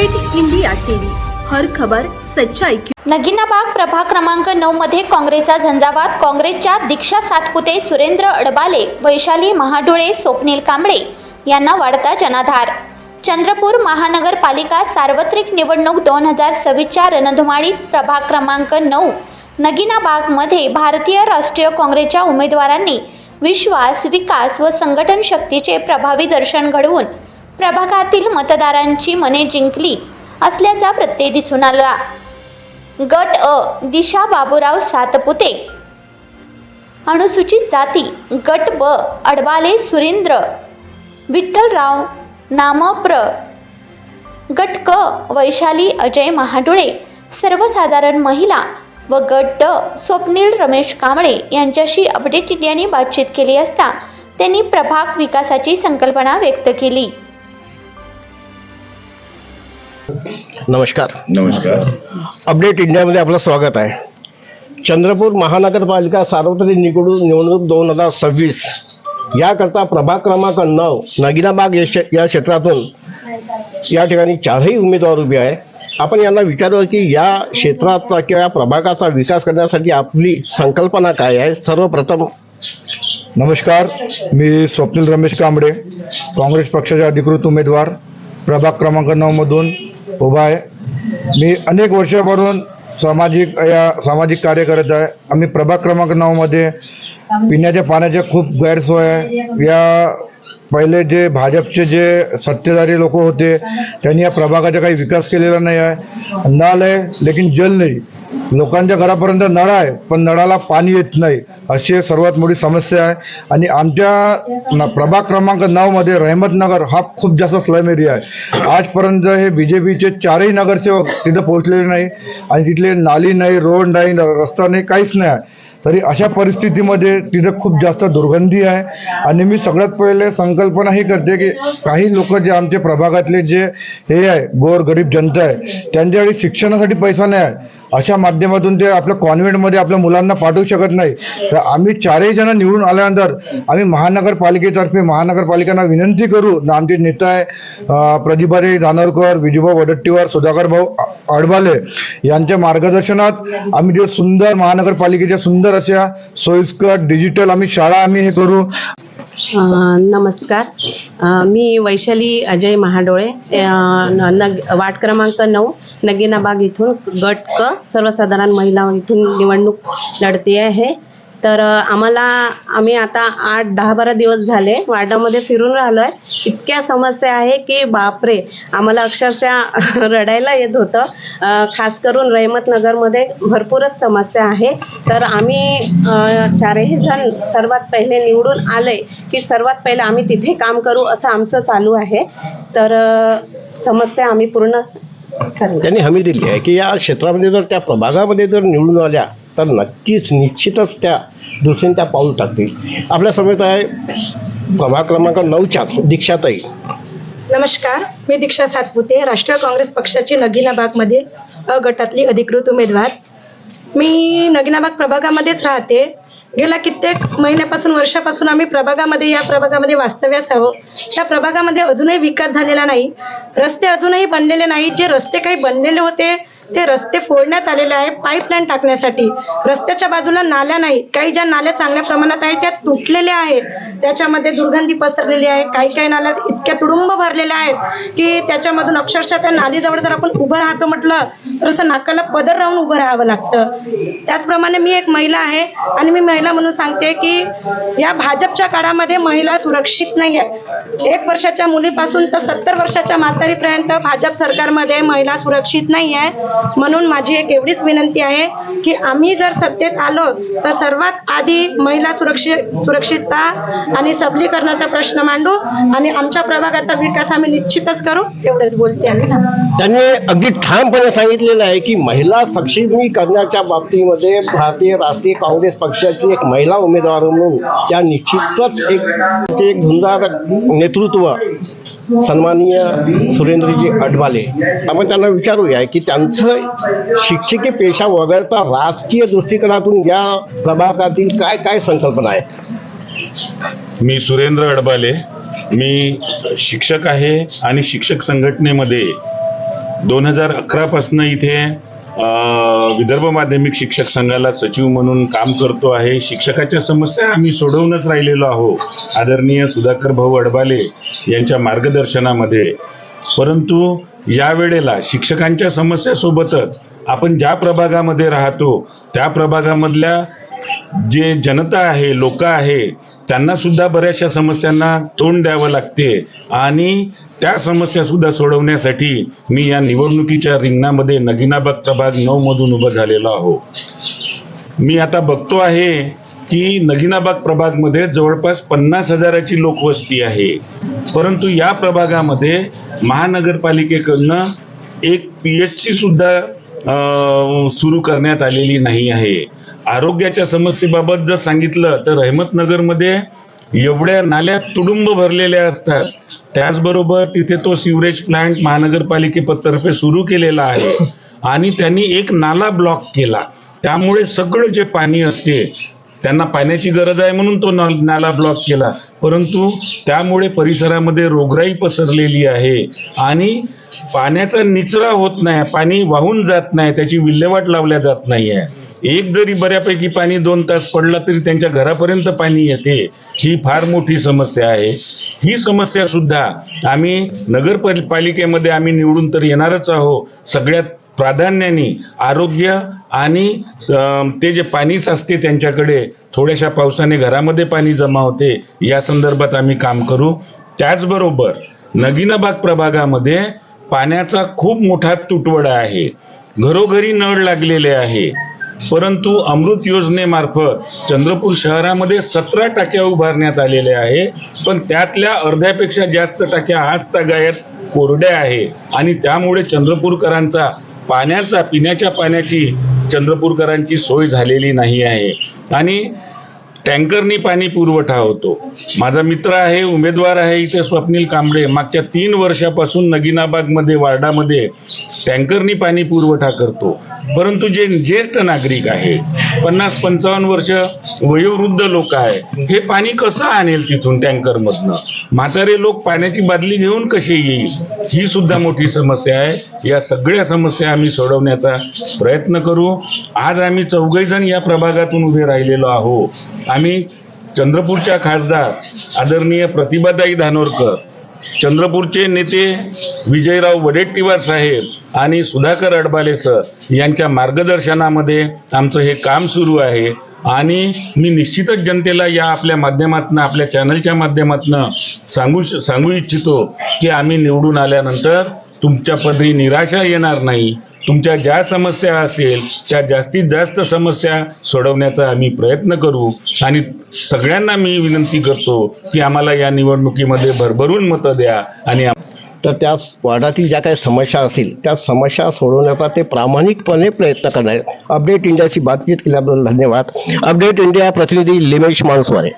Update India TV. हर खबर सच्चाई की नगिनाबाग प्रभाग क्रमांक नऊ मध्ये काँग्रेसचा झंझावात काँग्रेसच्या दीक्षा सातपुते सुरेंद्र अडबाले वैशाली महाडोळे स्वप्नील कांबळे यांना वाढता जनाधार. चंद्रपूर महानगरपालिका सार्वत्रिक निवडणूक दोन हजार सव्वीसच्या रणधुमाळीत प्रभाग क्रमांक नऊ. नगिनाबागमध्ये भारतीय राष्ट्रीय काँग्रेसच्या उमेदवारांनी विश्वास विकास व संघटन शक्तीचे प्रभावी दर्शन घडवून प्रभागातील मतदारांची मने जिंकली असल्याचा प्रत्यय दिसून आला. गट अ दिशा बाबूराव सातपुते. अनुसूचित जाती गट ब अडबाले सुरेंद्र. विठ्ठलराव नामप्र. गट क वैशाली अजय महाडुळे. सर्वसाधारण महिला व गट ड स्वप्नील रमेश कांबळे यांच्याशी अपडेट इंडियाने बातचीत केली असता त्यांनी प्रभाग विकासाची संकल्पना व्यक्त केली. नमस्कार. नमस्कार. अपडेट इंडियामध्ये आपलं स्वागत आहे. चंद्रपूर महानगरपालिका सार्वत्रिक निवडणूक निवडणूक दोन हजार सव्वीस याकरता प्रभाग क्रमांक नऊ नगिनाबाग या क्षे- या क्षेत्रातून या ठिकाणी चारही उमेदवार उभे आहे आपण यांना विचारू की या क्षेत्राचा किंवा या प्रभागाचा विकास करण्यासाठी आपली संकल्पना काय आहे? सर्वप्रथम नमस्कार मी स्वप्नील रमेश कांबळे काँग्रेस पक्षाचे अधिकृत उमेदवार प्रभाग क्रमांक नऊ मधून उभा आहे. मी अनेक वर्षापासून सामाजिक या सामाजिक कार्य करत आहे. आम्ही प्रभाग क्रमांक नऊमध्ये पिण्याच्या पाण्याच्या खूप गैरसोय आहे. या पहिले जे भाजपचे जे सत्तेधारी लोक होते त्यांनी या प्रभागाचा काही विकास केलेला नाही आहे. नळ आहे लेकिन जल नाही. लोकांच्या घरापर्यंत नळ आहे पण नळाला पाणी येत नाही. अशी एक सर्वात मोठी समस्या आहे. आणि आमच्या न- प्रभाग क्रमांक नऊमध्ये रहमतनगर हा खूप जास्त स्लम एरिया आहे. आजपर्यंत हे बी जे पीचे चारही नगरसेवक तिथं पोहोचलेले नाही. आणि तिथले नाली नाही रोड नाही रस्ता नाही काहीच नाही आहे. तरी अशा परिस्थितीमध्ये तिथं खूप जास्त दुर्गंधी आहे. आणि मी सगळ्यात पहिले संकल्पना ही करते की काही लोक जे आमचे प्रभागातले जे हे आहे गोर गरीब जनता आहे त्यांच्याकडे शिक्षणासाठी पैसा नाही आहे. अशा माध्यमातून ते आपल्या कॉन्व्हेंटमध्ये आपल्या मुलांना पाठवू शकत नाही. तर आम्ही चारही जण निवडून आल्यानंतर आम्ही महानगरपालिकेतर्फे महानगरपालिकांना विनंती करू. ना आमचे नेता आहे अं, धानोरकर विजूभाऊ वडट्टीवार सुधाकर भाऊ अडबाले यांच्या मार्गदर्शनात आम्ही जे सुंदर महानगरपालिकेच्या सुंदर अशा सोयीस्कर डिजिटल आम्ही शाळा आम्ही हे करू. नमस्कार. मी वैशाली अजय महाडोळे नग वार्ड क्रमांक नऊ. नगीनाबाग इथून गट क सर्वसाधारण महिला इथून निवडणूक लढते आहे तर आम्हाला आम्ही आता आठ दहा बारा दिवस झाले. वार्डामध्ये फिरून राहिलो आहे इतक्या समस्या आहे की बापरे आम्हाला अक्षरशः रडायला येत होतं. खास करून रहमतनगरमध्ये भरपूरच समस्या आहे. तर आम्ही चारही जण सर्वात पहिले निवडून आले की सर्वात पहिले आम्ही तिथे काम करू असं आमचं चालू आहे. तर समस्या आम्ही पूर्ण त्यांनी हमी दिली आहे की या क्षेत्रामध्ये जर त्या प्रभागामध्ये जर निवडून आल्या तर नक्कीच निश्चितच त्या दृष्टीने त्या पाऊल टाकतील. आपल्या समेत आहे प्रभाग क्रमांक नऊच्या दीक्षाताई. नमस्कार मी दीक्षा सातपुते राष्ट्रीय काँग्रेस पक्षाची नगिनाबागमध्ये अ गटातली अधिकृत उमेदवार. मी नगिनाबाग प्रभागामध्येच राहते. गेल्या कित्येक महिन्यापासून वर्षापासून आम्ही प्रभागामध्ये या प्रभागामध्ये वास्तव्यास आहोत. त्या प्रभागामध्ये अजूनही विकास झालेला नाही. रस्ते अजूनही बनलेले नाही जे रस्ते काही बनलेले होते ते रस्ते फोडण्यात आलेले आहे पाईपलाईन टाकण्यासाठी. रस्त्याच्या बाजूला नाल्या नाही. काही ज्या नाल्या चांगल्या प्रमाणात आहेत त्या तुटलेल्या आहेत. त्याच्यामध्ये दुर्गंधी पसरलेली आहे. काही काही नाल्या इतक्या तुडुंब भरलेल्या आहेत की त्याच्यामधून अक्षरशः त्या नालीजवळ जर आपण उभं राहतो म्हटलं तर असं नाकाला पदर राहून उभं राहावं लागतं. त्याचप्रमाणे मी एक महिला आहे आणि मी महिला म्हणून सांगते की या भाजपच्या काळामध्ये महिला सुरक्षित नाही आहे एक वर्षाच्या मुलीपासून तर सत्तर वर्षाच्या म्हातारीपर्यंत भाजप सरकारमध्ये महिला सुरक्षित नाही आहे. म्हणून माझी एक एवढीच विनंती आहे की आम्ही जर सत्तेत आलो तर सर्वात आधी महिला सुरक्षित सुरक्षितता आणि सबलीकरणाचा प्रश्न मांडू आणि आमच्या प्रभागाचा विकास आम्ही निश्चितच करू एवढंच बोलते आम्ही त्यांनी अगदी ठामपणे सांगितलेलं आहे की महिला सक्षमीकरणाच्या बाबतीमध्ये भारतीय राष्ट्रीय काँग्रेस पक्षाची एक महिला उमेदवार म्हणून त्या निश्चितच एक ते एक धुंदार नेतृत्व सन्माननीय सुरेंद्रजी अडवाले आपण त्यांना विचारूया की त्यांचं शिक्षकी पेशा वगळता राजकीय दृष्टिकोनातून या प्रभागातील काय काय संकल्पना आहेत? मी सुरेंद्र अडबाले मी शिक्षक आहे आणि शिक्षक संघटनेमध्ये दोन हजार अकरापासनं इथे विदर्भ माध्यमिक शिक्षक संघाला सचिव म्हणून काम करतो आहे. शिक्षकाच्या समस्या आम्ही सोडवूनच राहिलेलो आहो आदरणीय सुधाकर भाऊ अडबाले यांच्या मार्गदर्शनामध्ये. परंतु या वेळेला शिक्षकांच्या समस्यासोबतच आपण ज्या प्रभागामध्ये राहतो त्या प्रभागामधल्या जे जनता आहे लोक आहे त्यांना सुद्धा बऱ्याचशा समस्यांना तोंड द्यावं लागते. आणि त्या समस्या सुद्धा सोडवण्यासाठी मी या निवडणुकीच्या रिंगणामध्ये नगिनाबाग प्रभाग नऊ मधून उभं झालेलो आहो. मी आता बघतो आहे की नगिनाबाग प्रभागमध्ये जवळपास पन्नास हजाराची लोकवस्ती आहे. परंतु या प्रभागामध्ये महानगरपालिकेकडनं एक पी एच सी सुद्धा सुरू करण्यात आलेली नाही आहे. आरोग्याच्या समस्येबाबत जर सांगितलं तर अहमदनगरमध्ये एवढ्या नाल्या तुडुंब भरलेल्या असतात. त्याचबरोबर तिथे तो सिवरेज प्लांट महानगरपालिकेतर्फे सुरू केलेला आहे. आणि त्यांनी एक नाला ब्लॉक केला. त्यामुळे सगळं जे पाणी असते त्यांना पाण्याची गरज आहे म्हणून तो नाला ब्लॉक केला. परंतु त्यामुळे परिसरामध्ये रोगराई पसरलेली आहे. आणि पाण्याचा निचरा होत नाही पाणी वाहून जात नाही त्याची विल्हेवाट लावल्या जात नाही आहे एक जरी बऱ्यापैकी पाणी दोन तास पडला तरी त्यांच्या घरापर्यंत पाणी येते. ही फार मोठी समस्या आहे. ही समस्या सुद्धा आम्ही नगर पालिकेमध्ये आम्ही निवडून तर येणारच आहो. सगळ्यात प्राधान्याने आरोग्य आणि ते जे पाणी साचते त्यांच्याकडे थोड्याशा पावसाने घरामध्ये पाणी जमा होते या संदर्भात आम्ही काम करू. त्याचबरोबर नगीनाबाग प्रभागामध्ये पाण्याचा खूप मोठा तुटवडा आहे. घरोघरी नळ लागलेले आहे. परंतु अमृत योजनेमार्फत चंद्रपूर शहरामध्ये सतरा टाक्या उभारण्यात आलेल्या आहे पण त्यातल्या अर्ध्यापेक्षा जास्त टाक्या आज तगायत कोरड्या आहे. आणि त्यामुळे चंद्रपूरकरांचा पाण्याचा पिण्याच्या पाण्याची चंद्रपूरकरांची सोय झालेली नाही आहे. आणि टँकरनी पाणी पुरवठा होतो. माझा मित्र आहे उमेदवार आहे इथे स्वप्नील कांबळे. मागच्या तीन वर्षापासून नगीनाबागमध्ये वार्डामध्ये टँकरनी पाणी पुरवठा करतो. परंतु जे ज्येष्ठ नागरिक आहे पन्नास पंचावन्न वर्ष वयोवृद्ध लोक आहे हे पाणी कसं आणेल तिथून टँकरमधनं? म्हातारे लोक पाण्याची बादली घेऊन कसे येईल? ही सुद्धा मोठी समस्या आहे. या सगळ्या समस्या आम्ही सोडवण्याचा प्रयत्न करू. आज आम्ही चौघही जण या प्रभागातून उभे राहिलेलो आहोत. आम्ही चंद्रपूरच्या खासदार आदरणीय प्रतिभाताई धानोरकर चंद्रपूरचे नेते विजयराव वडेट्टीवार साहेब आणि सुधाकर अडबाले सर यांच्या मार्गदर्शनामध्ये आमचं हे काम सुरू आहे. आणि मी निश्चितच जनतेला या आपल्या माध्यमातून आपल्या चॅनलच्या माध्यमातून सांगू सांगू इच्छितो की आम्ही निवडून आल्यानंतर तुमच्या पदरी निराशा येणार नाही. तुमच्या ज्या समस्या असेल त्या जास्तीत जास्त समस्या सोडवण्याचा आम्ही प्रयत्न करू. आणि सगळ्यांना मी विनंती करतो की आम्हाला या निवडणुकीमध्ये भरभरून मतं द्या आणि तर त्या वार्डातील ज्या काही समस्या असतील त्या समस्या सोडवण्याचा ते प्रामाणिकपणे प्रयत्न करणार अपडेट इंडियाशी बातचीत केल्याबद्दल धन्यवाद. अपडेट इंडिया प्रतिनिधी लिमेश मानसवारे.